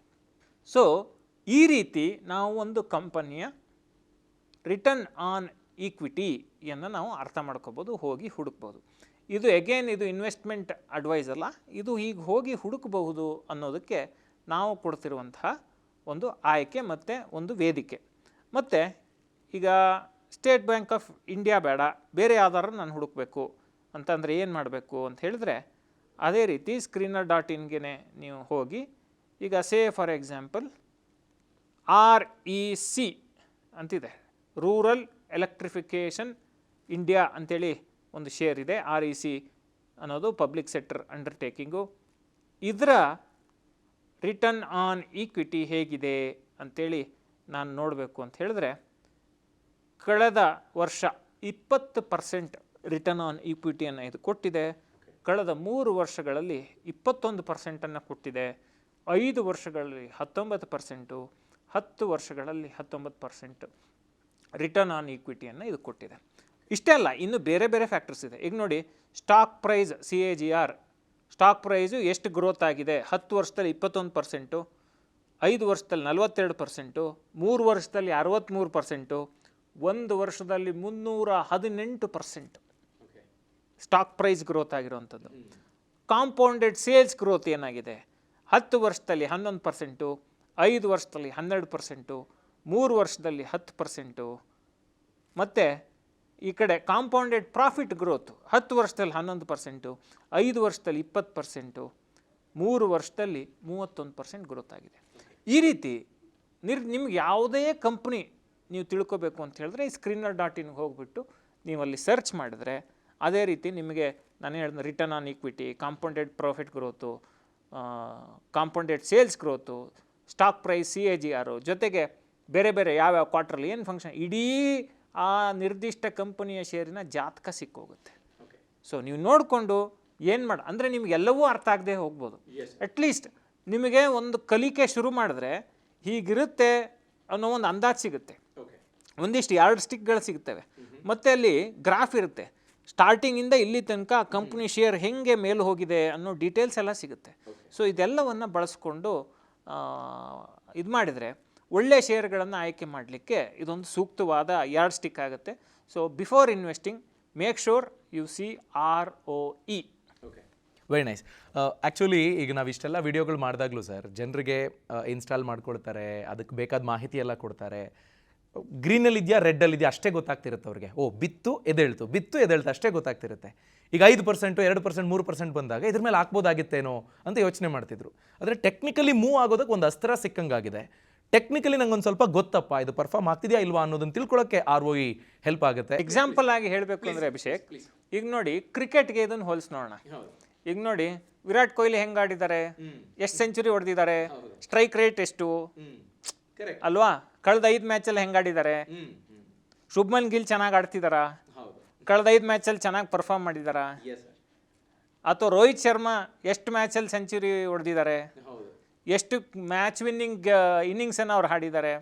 ಸೊ ಈ ರೀತಿ ನಾವು ಒಂದು ಕಂಪನಿಯ ರಿಟರ್ನ್ ಆನ್ ಈಕ್ವಿಟಿಯನ್ನು ನಾವು ಅರ್ಥ ಮಾಡ್ಕೋಬೋದು, ಹೋಗಿ ಹುಡುಕ್ಬೋದು. ಇದು ಎಗೇನ್ ಇದು ಇನ್ವೆಸ್ಟ್ಮೆಂಟ್ ಅಡ್ವೈಸ್ ಅಲ್ಲ, ಇದು ಈಗ ಹೋಗಿ ಹುಡುಕಬಹುದು ಅನ್ನೋದಕ್ಕೆ ನಾವು ಕೊಡ್ತಿರುವಂತಹ ಒಂದು ಆಯ್ಕೆ ಮತ್ತು ಒಂದು ವೇದಿಕೆ. ಮತ್ತು ಈಗ ಸ್ಟೇಟ್ ಬ್ಯಾಂಕ್ ಆಫ್ ಇಂಡಿಯಾ ಬೇಡ, ಬೇರೆ ಯಾವ್ದಾರು ನಾನು ಹುಡುಕಬೇಕು ಅಂತಂದರೆ ಏನು ಮಾಡಬೇಕು ಅಂತ ಹೇಳಿದ್ರೆ ಅದೇ ರೀತಿ ಸ್ಕ್ರೀನರ್ ಡಾಟ್ ಇನ್ಗೆ ನೀವು ಹೋಗಿ, ಈಗ say for example R E C ಅಂತಿದೆ ರೂರಲ್ ಎಲೆಕ್ಟ್ರಿಫಿಕೇಷನ್ ಇಂಡಿಯಾ ಅಂತೇಳಿ ಒಂದು ಶೇರ್ ಇದೆ ಆರ್ ಇ ಸಿ ಅನ್ನೋದು ಪಬ್ಲಿಕ್ ಸೆಕ್ಟರ್ ಅಂಡರ್ಟೇಕಿಂಗು ಇದರ ರಿಟರ್ನ್ ಆನ್ ಈಕ್ವಿಟಿ ಹೇಗಿದೆ ಅಂಥೇಳಿ ನಾನು ನೋಡಬೇಕು ಅಂತ ಹೇಳಿದ್ರೆ, ಕಳೆದ ವರ್ಷ ಇಪ್ಪತ್ತು ಪರ್ಸೆಂಟ್ ರಿಟರ್ನ್ ಆನ್ ಈಕ್ವಿಟಿಯನ್ನು ಇದು ಕೊಟ್ಟಿದೆ. ಕಳೆದ ಮೂರು ವರ್ಷಗಳಲ್ಲಿ ಇಪ್ಪತ್ತೊಂದು ಪರ್ಸೆಂಟನ್ನು ಕೊಟ್ಟಿದೆ. ಐದು ವರ್ಷಗಳಲ್ಲಿ ಹತ್ತೊಂಬತ್ತು ಪರ್ಸೆಂಟು ಹತ್ತು ವರ್ಷಗಳಲ್ಲಿ ಹತ್ತೊಂಬತ್ತು ಪರ್ಸೆಂಟ್ ರಿಟರ್ನ್ ಆನ್ ಈಕ್ವಿಟಿಯನ್ನು ಇದು ಕೊಟ್ಟಿದೆ. ಇಷ್ಟೇ ಅಲ್ಲ, ಇನ್ನು ಬೇರೆ ಬೇರೆ ಫ್ಯಾಕ್ಟರ್ಸ್ ಇದೆ. ಈಗ ನೋಡಿ stock price C A G R stock price ಎಷ್ಟು ಗ್ರೋತ್ ಆಗಿದೆ? ಹತ್ತು ವರ್ಷದಲ್ಲಿ ಇಪ್ಪತ್ತೊಂದು ಪರ್ಸೆಂಟು ಐದು ವರ್ಷದಲ್ಲಿ ನಲವತ್ತೆರಡು ಪರ್ಸೆಂಟು ಮೂರು ವರ್ಷದಲ್ಲಿ ಅರವತ್ತ್ಮೂರು ಪರ್ಸೆಂಟು ಒಂದು ವರ್ಷದಲ್ಲಿ ಮುನ್ನೂರ ಹದಿನೆಂಟು ಪರ್ಸೆಂಟ್ ಸ್ಟಾಕ್ ಪ್ರೈಸ್ ಗ್ರೋತ್ ಆಗಿರುವಂಥದ್ದು. ಕಾಂಪೌಂಡೆಡ್ ಸೇಲ್ಸ್ ಗ್ರೋತ್ ಏನಾಗಿದೆ? ಹತ್ತು ವರ್ಷದಲ್ಲಿ ಹನ್ನೊಂದು ಪರ್ಸೆಂಟು ಐದು ವರ್ಷದಲ್ಲಿ ಹನ್ನೆರಡು ಪರ್ಸೆಂಟು ಮೂರು ವರ್ಷದಲ್ಲಿ ಹತ್ತು ಪರ್ಸೆಂಟು ಮತ್ತು ಈ ಕಡೆ ಕಾಂಪೌಂಡೆಡ್ ಪ್ರಾಫಿಟ್ ಗ್ರೋತ್ ಹತ್ತು ವರ್ಷದಲ್ಲಿ ಹನ್ನೊಂದು ಪರ್ಸೆಂಟು, ಐದು ವರ್ಷದಲ್ಲಿ ಇಪ್ಪತ್ತು ಪರ್ಸೆಂಟು, ಮೂರು ವರ್ಷದಲ್ಲಿ ಮೂವತ್ತೊಂದು ಪರ್ಸೆಂಟ್ ಗ್ರೋತ್ ಆಗಿದೆ. ಈ ರೀತಿ ನಿರ್ ನಿಮ್ಗೆ ಯಾವುದೇ ಕಂಪ್ನಿ ನೀವು ತಿಳ್ಕೊಬೇಕು ಅಂತ ಹೇಳಿದ್ರೆ ಈ ಸ್ಕ್ರೀನರ್ ಡಾಟ್ ಇನ್ಗೆ ಹೋಗ್ಬಿಟ್ಟು ನೀವು ಅಲ್ಲಿ ಸರ್ಚ್ ಮಾಡಿದ್ರೆ ಅದೇ ರೀತಿ ನಿಮಗೆ ನಾನು ಹೇಳಿದ return on equity, compounded profit growth compounded sales growth, stock price, C A G R ಜೊತೆಗೆ ಬೇರೆ ಬೇರೆ ಯಾವ್ಯಾವ ಕ್ವಾರ್ಟ್ರಲ್ಲಿ ಏನು ಫಂಕ್ಷನ್, ಇಡೀ ಆ ನಿರ್ದಿಷ್ಟ ಕಂಪನಿಯ ಶೇರಿನ ಜಾತಕ ಸಿಕ್ಕೋಗುತ್ತೆ. ಸೊ ನೀವು ನೋಡಿಕೊಂಡು ಏನು ಮಾಡ ಅಂದರೆ ನಿಮಗೆಲ್ಲವೂ ಅರ್ಥ ಆಗದೆ ಹೋಗ್ಬೋದು. ಅಟ್ಲೀಸ್ಟ್ ನಿಮಗೆ ಒಂದು ಕಲಿಕೆ ಶುರು ಮಾಡಿದ್ರೆ ಹೀಗಿರುತ್ತೆ ಅನ್ನೋ ಒಂದು ಅಂದಾಜು ಸಿಗುತ್ತೆ. ಒಂದಿಷ್ಟು ಎರಡು ಸ್ಟಿಕ್ಗಳು ಸಿಗ್ತವೆ. ಮತ್ತು ಅಲ್ಲಿ ಗ್ರಾಫ್ ಇರುತ್ತೆ. ಸ್ಟಾರ್ಟಿಂಗಿಂದ ಇಲ್ಲಿ ತನಕ ಕಂಪ್ನಿ ಶೇರ್ ಹೆಂಗೆ ಮೇಲೆ ಹೋಗಿದೆ ಅನ್ನೋ ಡೀಟೇಲ್ಸ್ ಎಲ್ಲ ಸಿಗುತ್ತೆ. ಸೊ ಇದೆಲ್ಲವನ್ನು ಬಳಸ್ಕೊಂಡು ಇದು ಮಾಡಿದರೆ ಒಳ್ಳೆಯ ಶೇರ್ಗಳನ್ನು ಆಯ್ಕೆ ಮಾಡಲಿಕ್ಕೆ ಇದೊಂದು ಸೂಕ್ತವಾದ ಯಾರ್ಡ್ ಸ್ಟಿಕ್ ಆಗುತ್ತೆ. So before investing make sure you see R O E very nice actually Uh, ಈಗ ನಾವು ಇಷ್ಟೆಲ್ಲ ವೀಡಿಯೋಗಳು ಮಾಡಿದಾಗಲೂ ಸರ್ ಜನರಿಗೆ ಇನ್ಸ್ಟಾಲ್ ಮಾಡ್ಕೊಳ್ತಾರೆ ಅದಕ್ಕೆ ಬೇಕಾದ ಮಾಹಿತಿ ಎಲ್ಲ ಕೊಡ್ತಾರೆ. ಗ್ರೀನಲ್ಲಿ ಇದೆಯಾ ರೆಡ್ಡಲ್ಲಿ ಇದೆಯಾ ಅಷ್ಟೇ ಗೊತ್ತಾಗ್ತಿರುತ್ತೆ ಅವ್ರಿಗೆ. ಓ ಬಿತ್ತು ಎದೇಳ್ತು ಬಿತ್ತು ಎದೇಳ್ತು ಅಷ್ಟೇ ಗೊತ್ತಾಗ್ತಿರುತ್ತೆ. ಈಗ ಐದು ಪರ್ಸೆಂಟು ಎರಡು ಪರ್ಸೆಂಟ್ ಮೂರು ಪರ್ಸೆಂಟ್ ಬಂದಾಗ ಇದ್ರ ಮೇಲೆ ಹಾಕ್ಬೋದಾಗಿತ್ತೇನೋ ಅಂತ ಯೋಚನೆ ಮಾಡ್ತಿದ್ರು. ಆದರೆ ಟೆಕ್ನಿಕಲಿ ಮೂವ್ ಆಗೋದಕ್ಕೆ ಒಂದು ಅಸ್ತ್ರ ಸಿಕ್ಕಂಗಾಗಿದೆ. ಟೆಕ್ನಿಕಲಿ ನಂಗೊಂದು ಒಂದು ಸ್ವಲ್ಪ ಗೊತ್ತಪ್ಪ ಇದು ಪರ್ಫಾರ್ಮ್ ಆಗ್ತಿದೆಯಾ ಇಲ್ವಾ ಅನ್ನೋದನ್ನ ತಿಳ್ಕೊಳ್ಳೋಕ್ಕೆ ಆರ್ ಒ ಇ ಹೆಲ್ಪ್ ಆಗುತ್ತೆ. ಎಕ್ಸಾಂಪಲ್ ಆಗಿ ಹೇಳಬೇಕು ಅಂದರೆ ಅಭಿಷೇಕ್ ಈಗ ನೋಡಿ ಕ್ರಿಕೆಟ್ಗೆ ಇದನ್ನು ಹೋಲಿಸ್ ನೋಡೋಣ. ಈಗ ನೋಡಿ ವಿರಾಟ್ ಕೊಹ್ಲಿ ಹೆಂಗ್ ಆಡಿದ್ದಾರೆ? ಎಷ್ಟು ಸೆಂಚುರಿ ಹೊಡೆದಿದ್ದಾರೆ? ಸ್ಟ್ರೈಕ್ ರೇಟ್ ಎಷ್ಟು? ಅಲ್ವಾ? ಕಳೆದ ಐದು ಮ್ಯಾಚಲ್ಲಿ ಹೆಂಗ್ ಆಡಿದ್ದಾರೆ? ಶುಭ್ಮನ್ ಗಿಲ್ ಚೆನ್ನಾಗಿ ಆಡ್ತಿದಾರ? ಕಳೆದ ಐದು ಮ್ಯಾಚಲ್ಲಿ ಚೆನ್ನಾಗಿ ಪರ್ಫಾರ್ಮ್ ಮಾಡಿದಾರ? ಅಥವಾ ರೋಹಿತ್ ಶರ್ಮಾ ಎಷ್ಟು ಮ್ಯಾಚಲ್ಲಿ ಸೆಂಚುರಿ ಹೊಡೆದಿದ್ದಾರೆ? ಎಷ್ಟು ಮ್ಯಾಚ್ ವಿನ್ನಿಂಗ್ ಇನ್ನಿಂಗ್ಸನ್ನು ಅವ್ರು ಹಾಡಿದ್ದಾರೆ.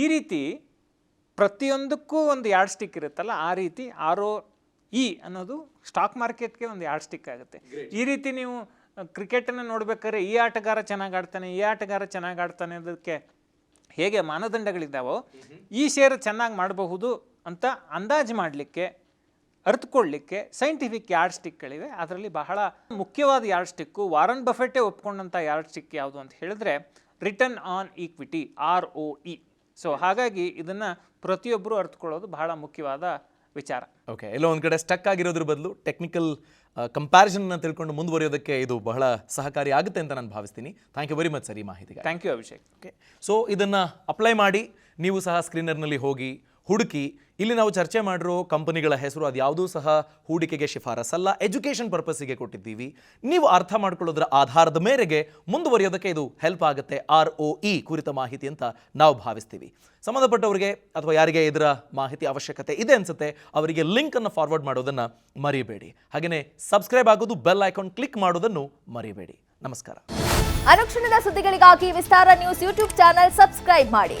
ಈ ರೀತಿ ಪ್ರತಿಯೊಂದಕ್ಕೂ ಒಂದು ಯಾರ್ಡ್ ಸ್ಟಿಕ್ ಇರುತ್ತಲ್ಲ ಆ ರೀತಿ ಆರ್ ಇ ಅನ್ನೋದು ಸ್ಟಾಕ್ ಮಾರ್ಕೆಟ್ಗೆ ಒಂದು ಯಾರ್ಡ್ ಸ್ಟಿಕ್ ಆಗುತ್ತೆ. ಈ ರೀತಿ ನೀವು ಕ್ರಿಕೆಟನ್ನು ನೋಡ್ಬೇಕಾದ್ರೆ ಈ ಆಟಗಾರ ಚೆನ್ನಾಗಿ ಆಡ್ತಾನೆ ಈ ಆಟಗಾರ ಚೆನ್ನಾಗಿ ಆಡ್ತಾನೆ ಅದಕ್ಕೆ ಹೇಗೆ ಮಾನದಂಡಗಳಿದ್ದಾವೋ ಈ ಶೇರ್ ಚೆನ್ನಾಗಿ ಮಾಡಬಹುದು ಅಂತ ಅಂದಾಜು ಮಾಡಲಿಕ್ಕೆ ಅರ್ಥಕೊಳ್ಳಿಕ್ಕೆ ಸೈಂಟಿಫಿಕ್ ಯಾರ್ಡ್ ಸ್ಟಿಕ್ಗಳಿವೆ ಅದರಲ್ಲಿ ಬಹಳ ಮುಖ್ಯವಾದ ಯಾರ್ಡ್ ಸ್ಟಿಕ್ಕು ವಾರನ್ ಬಫೆಟ್ಟೆ ಒಪ್ಕೊಂಡಂಥ ಯಾರ್ಡ್ ಸ್ಟಿಕ್ ಯಾವುದು ಅಂತ ಹೇಳಿದ್ರೆ return on equity R O E so ಹಾಗಾಗಿ ಇದನ್ನು ಪ್ರತಿಯೊಬ್ಬರು ಅರ್ಥಕೊಳ್ಳೋದು ಬಹಳ ಮುಖ್ಯವಾದ ವಿಚಾರ. ಓಕೆ ಎಲ್ಲೋ ಒಂದು ಕಡೆ ಸ್ಟಕ್ ಆಗಿರೋದ್ರ ಬದಲು ಟೆಕ್ನಿಕಲ್ ಕಂಪ್ಯಾರಿಸನ್ನ ತಿಳ್ಕೊಂಡು ಮುಂದುವರಿಯೋದಕ್ಕೆ ಇದು ಬಹಳ ಸಹಕಾರಿ ಆಗುತ್ತೆ ಅಂತ ನಾನು ಭಾವಿಸ್ತೀನಿ. Thank you very much sir ಈ ಮಾಹಿತಿಗೆ thank you Abhishek okay so ಇದನ್ನು ಅಪ್ಲೈ ಮಾಡಿ ನೀವು ಸಹ ಸ್ಕ್ರೀನರ್ನಲ್ಲಿ ಹೋಗಿ ಹುಡುಕಿ ಇಲ್ಲಿ ನಾವು ಚರ್ಚೆ ಮಾಡಿರೋ ಕಂಪನಿಗಳ ಹೆಸರು, ಅದು ಯಾವುದೂ ಸಹ ಹೂಡಿಕೆಗೆ ಶಿಫಾರಸಲ್ಲ, ಎಜುಕೇಷನ್ ಪರ್ಪಸ್ಸಿಗೆ ಕೊಟ್ಟಿದ್ದೀವಿ. ನೀವು ಅರ್ಥ ಮಾಡ್ಕೊಳ್ಳೋದ್ರ ಆಧಾರದ ಮೇರೆಗೆ ಮುಂದುವರಿಯೋದಕ್ಕೆ ಇದು ಹೆಲ್ಪ್ ಆಗುತ್ತೆ, ಆರ್ ಒ ಇ ಕುರಿತ ಮಾಹಿತಿ ಅಂತ ನಾವು ಭಾವಿಸ್ತೀವಿ. ಸಂಬಂಧಪಟ್ಟವರಿಗೆ ಅಥವಾ ಯಾರಿಗೆ ಇದರ ಮಾಹಿತಿ ಅವಶ್ಯಕತೆ ಇದೆ ಅನಿಸುತ್ತೆ, ಅವರಿಗೆ ಲಿಂಕನ್ನು ಫಾರ್ವರ್ಡ್ ಮಾಡೋದನ್ನು ಮರಿಬೇಡಿ. ಹಾಗೆಯೇ ಸಬ್ಸ್ಕ್ರೈಬ್ ಆಗೋದು, ಬೆಲ್ ಐಕಾನ್ ಕ್ಲಿಕ್ ಮಾಡೋದನ್ನು ಮರಿಬೇಡಿ. ನಮಸ್ಕಾರ. ಅನುಕ್ಷಣದ ಸುದ್ದಿಗಳಿಗಾಗಿ Vistara news YouTube channel subscribe ಮಾಡಿ.